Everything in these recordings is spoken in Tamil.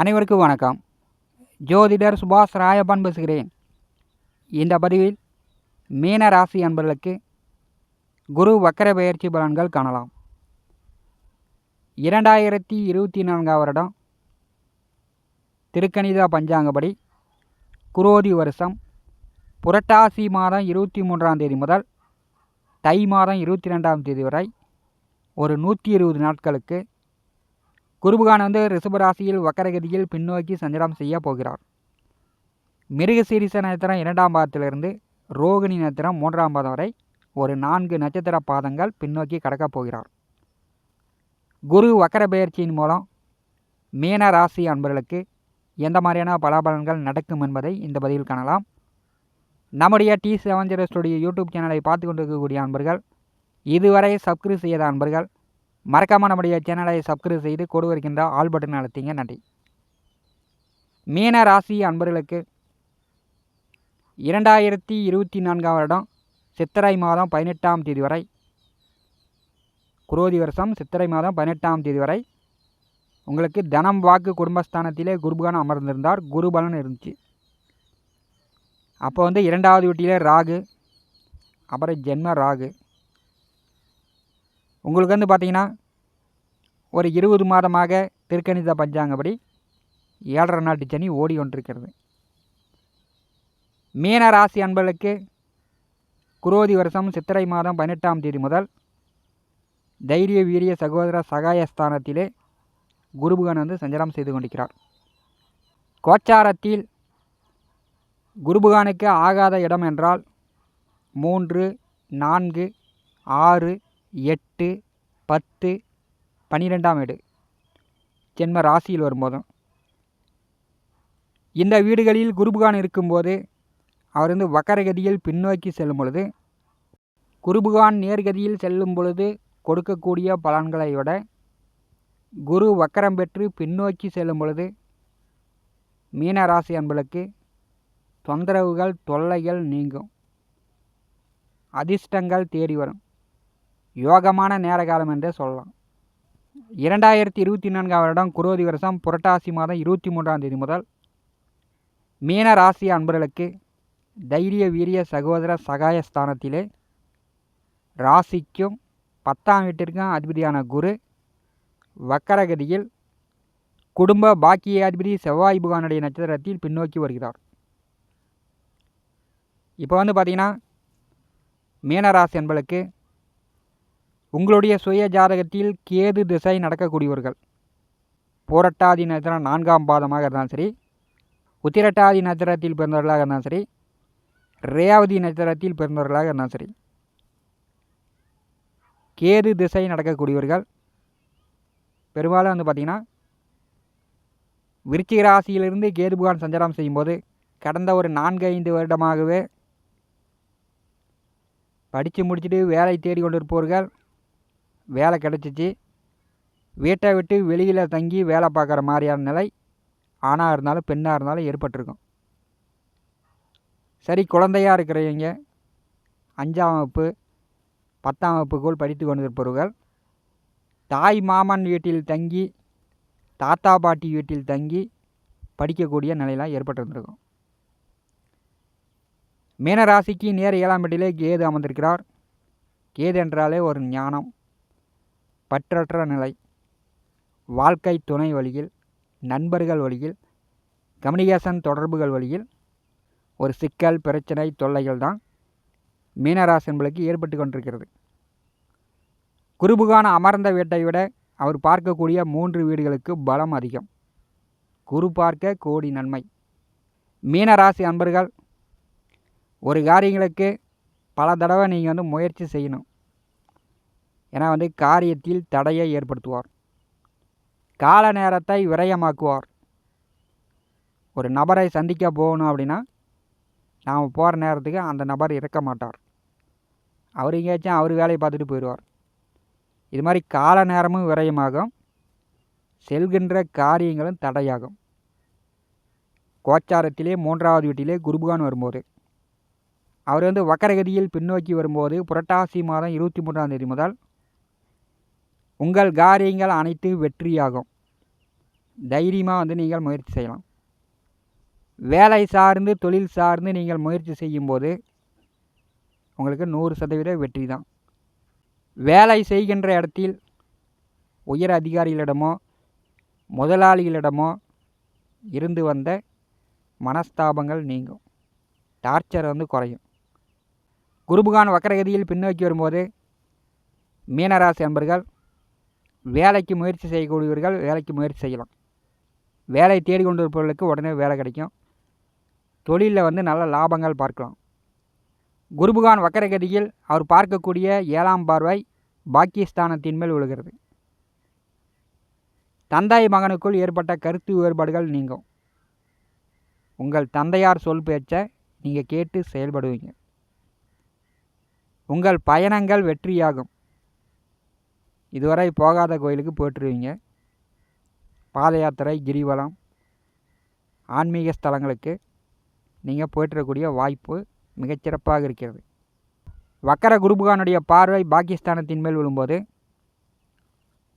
அனைவருக்கும் வணக்கம். ஜோதிடர் சுபாஷ் ராயப்பன் பேசுகிறேன். இந்த பதிவில் மீன ராசி அன்பர்களுக்கு குரு வக்கர பயிற்சி பலன்கள் காணலாம். இரண்டாயிரத்தி இருபத்தி நான்காம் வருடம் திருக்கணித பஞ்சாங்கப்படி குரோதி வருஷம் புரட்டாசி மாதம் இருபத்தி மூன்றாம் தேதி முதல் தை மாதம் இருபத்தி ரெண்டாம் தேதி வரை ஒரு நூற்றி இருபது நாட்களுக்கு குருபகான் வந்து ரிஷபராசியில் வக்கரகதியில் பின்னோக்கி சஞ்சாரம் செய்ய போகிறார். மிருகசீரிச நட்சத்திரம் இரண்டாம் பாதத்திலிருந்து ரோகிணி நட்சத்திரம் மூன்றாம் பாதம் வரை ஒரு நான்கு நட்சத்திர பாதங்கள் பின்னோக்கி கடக்கப் போகிறார். குரு வக்கர பெயர்ச்சியின் மூலம் மீன ராசி அன்பர்களுக்கு எந்த மாதிரியான பலாபலன்கள் நடக்கும் என்பதை இந்த பதிவில் காணலாம். நம்முடைய T seven zero studio YouTube சேனலை பார்த்து கொண்டிருக்கக்கூடிய அன்பர்கள் இதுவரை சப்ஸ்கிரைப் செய்யாத அன்பர்கள் மறக்காமல் நம்முடைய சேனலை சப்ஸ்கிரைப் செய்து கொடு வருகின்ற ஆல் பட்டன் அழுத்திங்க. நன்றி. மீன ராசி அன்பர்களுக்கு இரண்டாயிரத்தி இருபத்தி நான்காம் வருடம் சித்திரை மாதம் பதினெட்டாம் தேதி வரை குரோதி வருஷம் சித்திரை மாதம் பதினெட்டாம் தேதி வரை உங்களுக்கு தனம் வாக்கு குடும்பஸ்தானத்திலே குருபகான் அமர்ந்திருந்தார். குருபலன் இருந்துச்சு. அப்போ வந்து இரண்டாவது வீட்டிலே ராகு அப்புறம் ஜென்ம ராகு. உங்களுக்கு வந்து பார்த்திங்கன்னா ஒரு இருபது மாதமாக திருக்கணித பஞ்சாங்கப்படி ஏழரை நாட்டு சனி ஓடி கொண்டிருக்கிறது. மீன ராசி அன்பர்களுக்கு குரோதி வருஷம் சித்திரை மாதம் பதினெட்டாம் தேதி முதல் தைரிய வீரிய சகோதர சகாயஸ்தானத்திலே குருபுகன் வந்து சஞ்சாரம் செய்து கொண்டிருக்கிறார். கோச்சாரத்தில் குருபுகானுக்கு ஆகாத இடம் என்றால் மூன்று நான்கு ஆறு எட்டு பத்து பன்னிரெண்டாம் வீடு. ஜென்ம ராசியில் வரும்போதும். இந்த வீடுகளில் குருபுகான் இருக்கும்போது அவர் வந்து வக்கரகதியில் பின்னோக்கி செல்லும் பொழுது குருபுகான் நேர்கதியில் செல்லும் பொழுது கொடுக்கக்கூடிய பலன்களை விட குரு வக்கரம் பெற்று பின்னோக்கி செல்லும் பொழுது மீனராசி அன்பளுக்கு தொந்தரவுகள் தொல்லைகள் நீங்கும். அதிர்ஷ்டங்கள் தேடி வரும். யோகமான நேர காலம் என்றே சொல்லலாம். இரண்டாயிரத்தி இருபத்தி நான்காம் வருடம் குரோதி வருஷம் புரட்டாசி மாதம் இருபத்தி மூன்றாம் தேதி முதல் மீன ராசி அன்பர்களுக்கு தைரிய வீரிய சகோதர சகாயஸ்தானத்திலே ராசிக்கும் பத்தாம் வீட்டிற்கும் அதிபதியான குரு வக்கரகதியில் குடும்ப பாக்கியாதிபதி செவ்வாய் புகானுடைய நட்சத்திரத்தில் பின்னோக்கி வருகிறார். இப்போ வந்து பார்த்திங்கன்னா மீனராசி என்பளுக்கு உங்களுடைய சுய ஜாதகத்தில் கேது திசை நடக்கக்கூடியவர்கள். போரட்டாதி நட்சத்திரம் நான்காம் பாதமாக இருந்தாலும் சரி உத்திரட்டாதி நட்சத்திரத்தில் பிறந்தவர்களாக இருந்தாலும் சரி ரேவதி நட்சத்திரத்தில் பிறந்தவர்களாக இருந்தாலும் சரி கேது திசை நடக்கக்கூடியவர்கள். பெரும்பாலும் வந்து பார்த்திங்கன்னா விருச்சிக ராசியிலிருந்து கேது புகான் சஞ்சாரம் செய்யும்போது கடந்த ஒரு நான்கு ஐந்து வருடமாகவே படித்து முடிச்சுட்டு வேலை தேடி கொண்டு இருப்பவர்கள் வேலை கிடச்சிச்சு. வீட்டை விட்டு வெளியில் தங்கி வேலை பார்க்குற மாதிரியான நிலை ஆணாக இருந்தாலும் பெண்ணாக இருந்தாலும் ஏற்பட்டிருக்கும். சரி குழந்தையாக இருக்கிறவங்க அஞ்சாம் வகுப்பு பத்தாம் வகுப்புக்குள் படித்து கொண்டிருப்பவர்கள் தாய் மாமன் வீட்டில் தங்கி தாத்தா பாட்டி வீட்டில் தங்கி படிக்கக்கூடிய நிலையெல்லாம் ஏற்பட்டிருந்திருக்கும். மீனராசிக்கு நேர் ஏழாம் வீட்டிலே கேது அமர்ந்திருக்கிறார். கேது என்றாலே ஒரு ஞானம். பற்றற்ற நிலை வாழ்க்கை துணை வழியில் நண்பர்கள் வழியில் கம்யூனிகேஷன் தொடர்புகள் வழியில் ஒரு சிக்கல் பிரச்சனை தொல்லைகள் தான் மீனராசி என்பளுக்கு ஏற்பட்டு கொண்டிருக்கிறது. குருபுகான அமர்ந்த வீட்டை விட அவர் பார்க்கக்கூடிய மூன்று வீடுகளுக்கு பலம் அதிகம். குரு பார்க்க கோடி நன்மை. மீனராசி அன்பர்கள் ஒரு காரியங்களுக்கு பல தடவை நீங்கள் வந்து முயற்சி செய்யணும். ஏன்னா வந்து காரியத்தில் தடையை ஏற்படுத்துவார். கால நேரத்தை விரயமாக்குவார். ஒரு நபரை சந்திக்க போகணும் அப்படின்னா நாம் போகிற நேரத்துக்கு அந்த நபர் இருக்க மாட்டார். அவர் எங்கேயாச்சும் அவர் வேலையை பார்த்துட்டு போயிடுவார். இது மாதிரி கால நேரமும் விரயமாகும். செல்கின்ற காரியங்களும் தடையாகும். கோச்சாரத்திலே மூன்றாவது வீட்டிலே குருபகான் வரும்போது அவர் வந்து வக்கரகதியில் பின்னோக்கி வரும்போது புரட்டாசி மாதம் இருபத்தி மூன்றாம் தேதி முதல் உங்கள் காரியங்கள் அனைத்து வெற்றியாகும். தைரியமாக வந்து நீங்கள் முயற்சி செய்யலாம். வேலை சார்ந்து தொழில் சார்ந்து நீங்கள் முயற்சி செய்யும்போது உங்களுக்கு நூறு சதவீத வெற்றி தான். வேலை செய்கின்ற இடத்தில் உயர் அதிகாரிகளிடமோ முதலாளிகளிடமோ இருந்து வந்த மனஸ்தாபங்கள் நீங்கும். டார்ச்சர் வந்து குறையும். குருபகான் வக்கரகதியில் பின்னோக்கி வரும்போது மீனராசி அன்பர்கள் வேலைக்கு முயற்சி செய்யக்கூடியவர்கள் வேலைக்கு முயற்சி செய்யலாம். வேலை தேடிக்கொண்டு இருப்பவர்களுக்கு உடனே வேலை கிடைக்கும். தொழிலில் வந்து நல்ல லாபங்கள் பார்க்கலாம். குருபுகான் வக்கரகதியில் அவர் பார்க்கக்கூடிய ஏழாம் பார்வை பாக்கியஸ்தானத்தின் மேல் விழுகிறது. தந்தை மகனுக்குள் ஏற்பட்ட கருத்து வேறுபாடுகள் நீங்கும். உங்கள் தந்தையார் சொல் பேச்சை நீங்கள் கேட்டு செயல்படுவீங்க. உங்கள் பயணங்கள் வெற்றியாகும். இதுவரை போகாத கோயிலுக்கு போட்டுருவீங்க பாத யாத்திரை கிரிவலம் ஆன்மீக ஸ்தலங்களுக்கு நீங்கள் போயிட்டுறக்கூடிய வாய்ப்பு மிகச்சிறப்பாக இருக்கிறது. வக்கர குருபுகானுடைய பார்வை பாகிஸ்தானத்தின் மேல் விழும்போது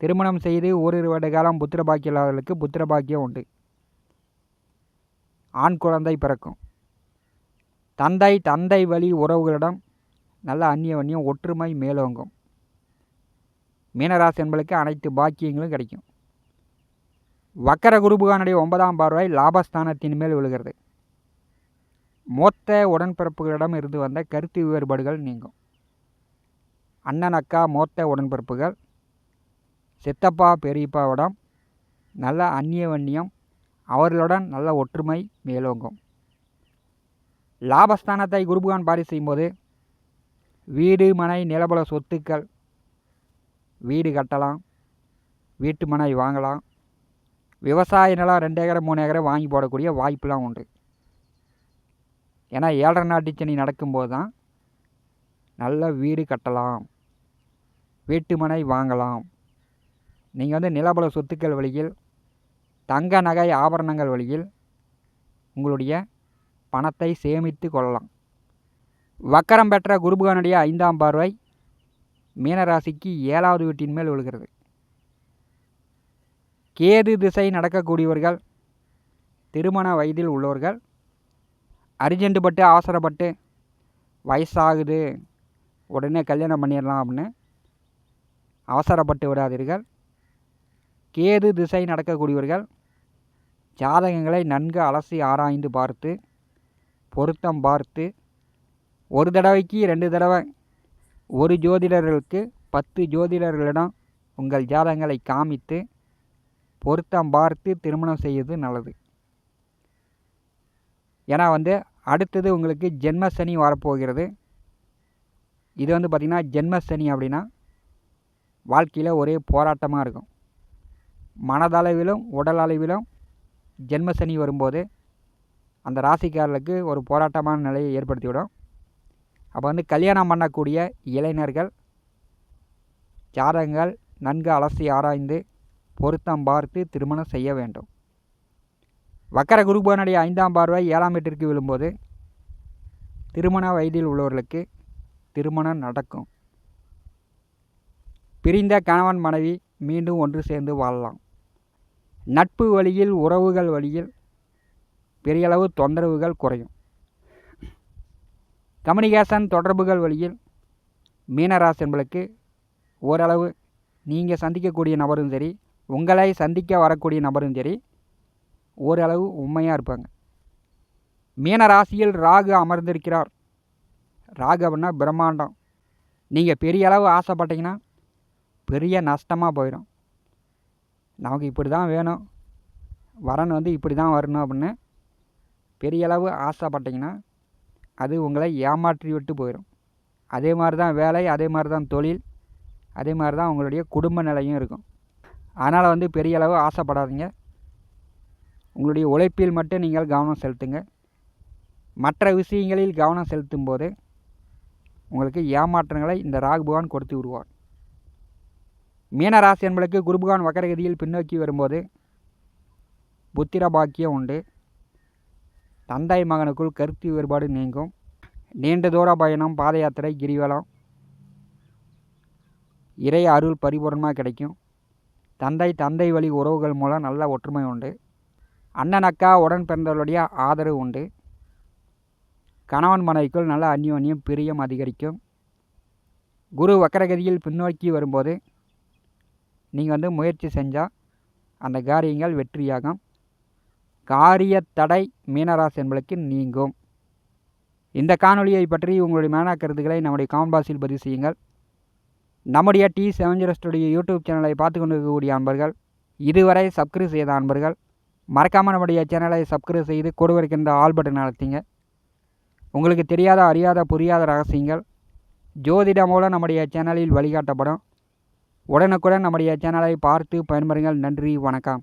திருமணம் செய்து ஓரிரு வருட காலம் புத்திர பாக்கியம் இல்லாதவர்களுக்கு புத்திர பாக்கியம் உண்டு. ஆண் குழந்தை பிறக்கும். தந்தை தந்தை வழி உறவுகளிடம் நல்ல அந்நிய ஒற்றுமை மேலோங்கும். மீனராசி என்பளுக்கு அனைத்து பாக்கியங்களும் கிடைக்கும். வக்கர குருபுகானுடைய ஒன்பதாம் பார்வை லாபஸ்தானத்தின் மேல் விழுகிறது. மொத்த உடன்பிறப்புகளிடம் இருந்து வந்த கருத்து வேறுபாடுகள் நீங்கும். அண்ணன் அக்கா மொத்த உடன்பிறப்புகள். சித்தப்பா பெரியப்பாவிடம் நல்ல அந்நிய வன்னியம் அவர்களுடன் நல்ல ஒற்றுமை மேலோங்கும். லாபஸ்தானத்தை குருபகான் பாரி செய்யும்போது வீடு மனை நிலபல சொத்துக்கள் வீடு கட்டலாம் வீட்டு மனை வாங்கலாம். விவசாய நிலம் ரெண்டு ஏக்கரை மூணு ஏக்கரை வாங்கி போடக்கூடிய வாய்ப்புலாம் உண்டு. ஏன்னா ஏழரை நாட்டு சனி நடக்கும்போது தான் நல்ல வீடு கட்டலாம் வீட்டு மனை வாங்கலாம். நீங்கள் வந்து நிலபல சொத்துக்கள் வழியில் தங்க நகை ஆபரணங்கள் வழியில் உங்களுடைய பணத்தை சேமித்து கொள்ளலாம். வக்கரம் பெற்ற குருபுகானுடைய ஐந்தாம் பார்வை மீனராசிக்கு ஏழாவது வீட்டின் மேல் விழுகிறது. கேது திசை நடக்கக்கூடியவர்கள் திருமண வயதில் உள்ளவர்கள் அர்ஜென்ட்டு பட்டு அவசரப்பட்டு வயசாகுது உடனே கல்யாணம் பண்ணிடலாம் அப்படின்னு அவசரப்பட்டு விடாதீர்கள். கேது திசை நடக்கக்கூடியவர்கள் ஜாதகங்களை நன்கு அலசி ஆராய்ந்து பார்த்து பொருத்தம் பார்த்து ஒரு தடவைக்கு ரெண்டு தடவை ஒரு ஜோதிடர்களுக்கு பத்து ஜோதிடர்களிடம் உங்கள் ஜாதகங்களை காமித்து பொருத்தம் பார்த்து திருமணம் செய்வது நல்லது. ஏன்னா வந்து அடுத்தது உங்களுக்கு ஜென்மசனி வரப்போகிறது. இது வந்து பார்த்திங்கன்னா ஜென்மசனி அப்படின்னா வாழ்க்கையில் ஒரே போராட்டமாக இருக்கும். மனதளவிலும் உடல் அளவிலும் ஜென்மசனி வரும்போது அந்த ராசிக்காரர்களுக்கு ஒரு போராட்டமான நிலையை ஏற்படுத்திவிடும். அப்போ வந்து கல்யாணம் பண்ணக்கூடிய இளைஞர்கள் ஜாதகங்கள் நன்கு அலசி ஆராய்ந்து பொருத்தம் பார்த்து திருமணம் செய்ய வேண்டும். வக்கர குருபனுடைய ஐந்தாம் பார்வை ஏழாம் வீட்டிற்கு விழும்போது திருமண வயதில் உள்ளவர்களுக்கு திருமணம் நடக்கும். பிரிந்த கணவன் மனைவி மீண்டும் ஒன்று சேர்ந்து வாழலாம். நட்பு வழியில் உறவுகள் வழியில் பெரியளவு தொந்தரவுகள் குறையும். கம்யூனிகேஷன் தொடர்புகள் வழியில் மீனராசி என்பளுக்கு ஓரளவு நீங்கள் சந்திக்கக்கூடிய நபரும் சரி உங்களை சந்திக்க வரக்கூடிய நபரும் சரி ஓரளவு உண்மையாக இருப்பாங்க. மீன ராசியில் ராகு அமர்ந்திருக்கிறார். ராகு அப்படின்னா பிரம்மாண்டம். நீங்கள் பெரிய அளவு ஆசைப்பட்டீங்கன்னா பெரிய நஷ்டமாக போயிடும். நமக்கு இப்படி தான் வேணும். வரன் வந்து இப்படி தான் வரணும் அப்படின்னு பெரிய அளவு ஆசைப்பட்டீங்கன்னா அது உங்களை ஏமாற்றி விட்டு போயிடும் அதே மாதிரி தான் வேலை அதே மாதிரி தான் தொழில் அதே மாதிரி தான் உங்களுடைய குடும்ப நிலையும் இருக்கும். அதனால் வந்து பெரிய அளவு ஆசைப்படாதீங்க. உங்களுடைய உழைப்பில் மட்டும் நீங்கள் கவனம் செலுத்துங்க. மற்ற விஷயங்களில் கவனம் செலுத்தும் போது உங்களுக்கு ஏமாற்றங்களை இந்த ராகு பகவான் கொடுத்து விடுவார். மீனராசி என்பதற்கு குரு வக்கரகதியில் பின்னோக்கி வரும்போது புத்திர பாக்கியம் உண்டு. தந்தை மகனுக்குள் கருத்து வேறுபாடு நீங்கும். நீண்ட தூர பயணம் பாத யாத்திரை கிரிவலம். இறை அருள் பரிபூர்ணமாக கிடைக்கும். தந்தை தந்தை வழி உறவுகள் மூலம் நல்ல ஒற்றுமை உண்டு. அண்ணன் அக்கா உடன் பிறந்தவர்களுடைய ஆதரவு உண்டு. கணவன் மனைவிக்குள் நல்ல அந்யோன்யம் பிரியம் அதிகரிக்கும். குரு வக்கரகதியில் பின்னோக்கி வரும்போது நீங்கள் வந்து முயற்சி செஞ்சால் அந்த காரியங்கள் வெற்றியாகும். காரிய தடை மீனராசி என்பதற்கு நீங்கும். இந்த காணொலியை பற்றி உங்களுடைய மேனா கருத்துக்களை நம்முடைய காமெண்ட் பாக்ஸில் பதிவு செய்யுங்கள். நம்முடைய டி செவஞ்சரஸ்டுடைய ஸ்டுடியோ யூடியூப் சேனலை பார்த்து கொண்டு இருக்கக்கூடிய அன்பர்கள் இதுவரை சப்ஸ்கிரைப் செய்த அன்பர்கள் மறக்காமல் நம்முடைய சேனலை சப்ஸ்கிரைப் செய்து கொடு இருக்கின்ற ஆல் பட்டன் அழுத்திங்க. உங்களுக்கு தெரியாத அறியாத புரியாத ரகசியங்கள் ஜோதிடம் மூலம் நம்முடைய சேனலில் வழிகாட்டப்படும். உடனுக்குடன் நம்முடைய சேனலை பார்த்து பயன்பெறுங்கள். நன்றி வணக்கம்.